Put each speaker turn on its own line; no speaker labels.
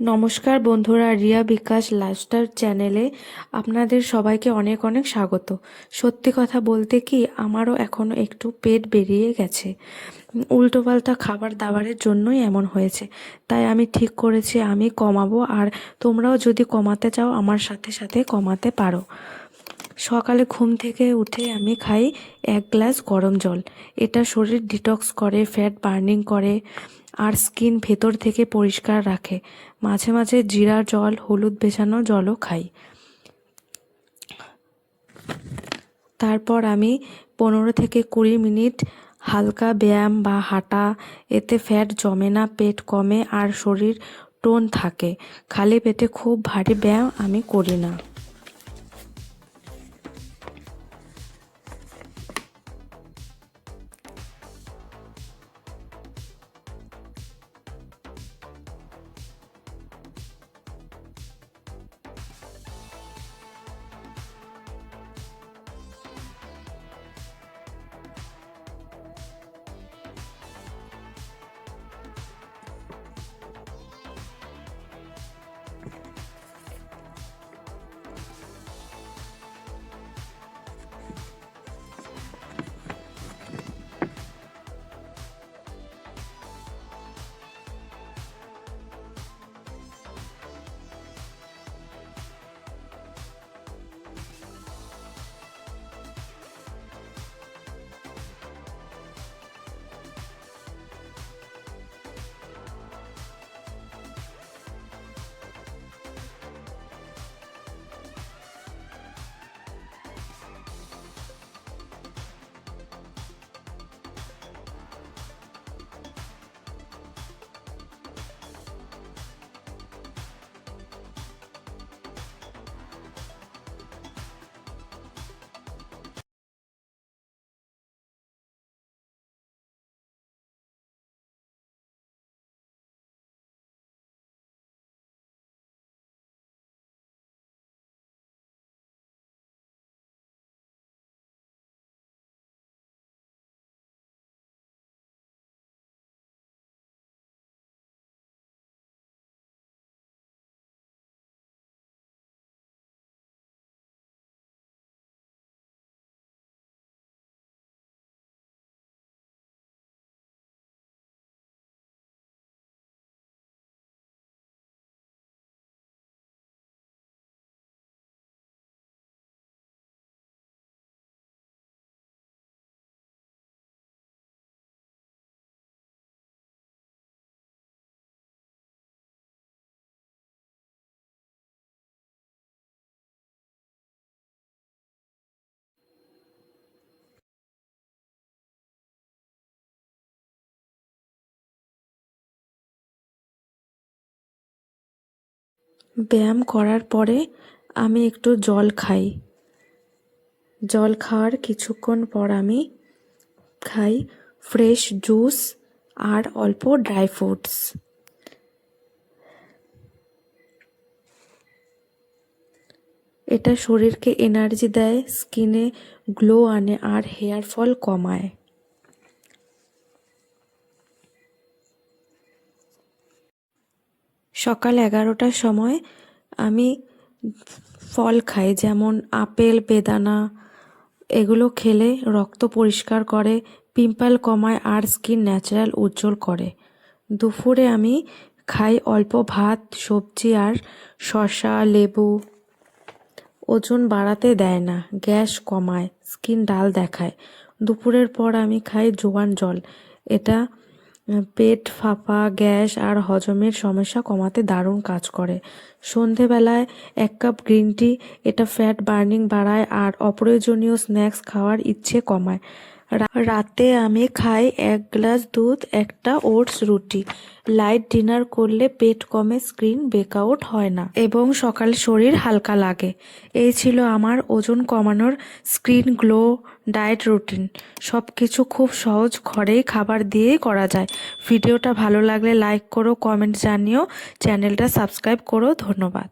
নমস্কার বন্ধুরা, রিয়া বিকাশ লাইফস্টাইল চ্যানেলে আপনাদের সবাইকে অনেক অনেক স্বাগত। সত্যি কথা বলতে কি, আমারও এখনও একটু পেট বেরিয়ে গেছে। উল্টোপাল্টা খাবার দাবারের জন্যই এমন হয়েছে। তাই আমি ঠিক করেছি, আমি কমাবো আর তোমরাও যদি কমাতে চাও, আমার সাথে সাথে কমাতে পারো। সকালে ঘুম থেকে উঠে আমি খাই এক গ্লাস গরম জল। এটা শরীর ডিটক্স করে, ফ্যাট বার্নিং করে। আর স্কিন ভেতর থেকে পরিষ্কার রাখে। মাঝে মাঝে জিরা জল, হলুদ মেশানো জলও খাই। তারপর আমি পনেরো থেকে কুড়ি মিনিট হালকা ব্যায়াম বা হাঁটা, এতে ফ্যাট জমে না, পেট কমে আর শরীর টোন থাকে। খালি পেটে খুব ভারী ব্যায়াম আমি করি না। ব্যায়াম করার পরে আমি একটু জল খাই। জল খাওয়ার কিছুক্ষণ পর আমি খাই ফ্রেশ জুস আর অল্প ড্রাই ফ্রুটস। এটা শরীরকে এনার্জি দেয়, স্কিনে গ্লো আনে আর হেয়ার ফল কমায়। সকাল এগারোটার সময় আমি ফল খাই, যেমন আপেল, বেদানা, এগুলো খেলে রক্ত পরিষ্কার করে, পিম্পল কমায় আর স্কিন ন্যাচারাল উজ্জ্বল করে। দুপুরে আমি খাই অল্প ভাত, সবজি আর শসা, লেবু। ওজন বাড়াতে দেয় না, গ্যাস কমায়, স্কিন ডাল দেখায়। দুপুরের পর আমি খাই জোয়ান জল, এটা পেট ফাঁপা, গ্যাস আর হজমের সমস্যা কমাতে দারুণ কাজ করে। সন্ধেবেলায় এক কাপ গ্রিন টি, এটা ফ্যাট বার্নিং বাড়ায় আর অপ্রয়োজনীয় স্ন্যাক্স খাওয়ার ইচ্ছে কমায়। রাতে আমি খাই এক গ্লাস দুধ, একটা ওটস রুটি। লাইট ডিনার করলে পেট কমে, স্ক্রিন ব্রেকআউট হয় না এবং সকালে শরীর হালকা লাগে। এই ছিল আমার ওজন কমানোর স্ক্রিন গ্লো ডায়েট রুটিন সব কিছু খুব সহজ ঘরেই খাবার দিয়েই করা যায়। ভিডিওটা ভালো লাগলে লাইক করো কমেন্ট জানিও। চ্যানেলটা সাবস্ক্রাইব করো। ধন্যবাদ।